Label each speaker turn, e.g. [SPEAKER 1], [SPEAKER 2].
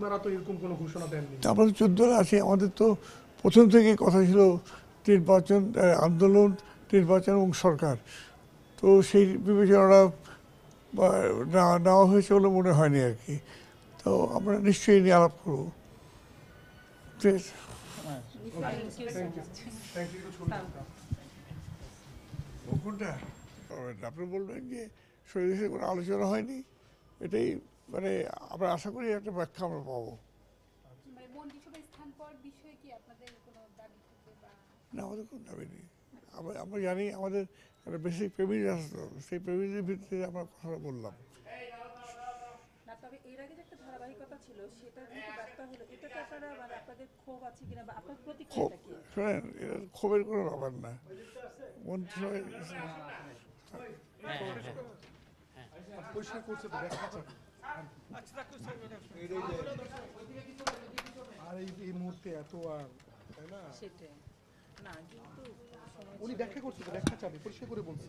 [SPEAKER 1] আপনারা তো এরকম কোনো ঘোষণা দেননি।
[SPEAKER 2] আমরা তো চোদ্দ আছি আমাদের তো প্রথম থেকে কথা ছিল নির্বাচন আন্দোলন নির্বাচন এবং সরকার। তো সেই বিবেচনাটা না- নেওয়া হয়েছে বলে মনে হয়নি আর কি। তো আমরা নিশ্চয়ই নিয়ে আলাপ করব। ঠিক আছে। কোনটা আপনি বলবেন যে শরীরের কোনো আলোচনা হয়নি এটাই মানে আমরা আশা করি একটা ব্যাখ্যা আমরা পাবো।
[SPEAKER 3] মানে মন্ত্রিসভায় স্থান পাওয়ার বিষয়ে কি আপনাদের কোনো দাবি থাকে বা
[SPEAKER 2] না আমাদের কোনো দাবি নেই। আমরা আমরা জানি আমাদের একটা বেসিক প্রেমিজ আছে তো, সেই প্রেমিজের ভিত্তিতে আমরা কথাটা বললাম।
[SPEAKER 4] মানে
[SPEAKER 2] শোনেন এটা ক্ষোভের কোনো ব্যাপার না। মন্ত্রিসভায়
[SPEAKER 1] পরিষ্কার করছে। মুহূর্তে এত আর তাই না?
[SPEAKER 4] সেটাই। না কিন্তু
[SPEAKER 1] উনি ব্যাখ্যা করছে ব্যাখ্যা চাবে পরিষ্কার করে বলছে।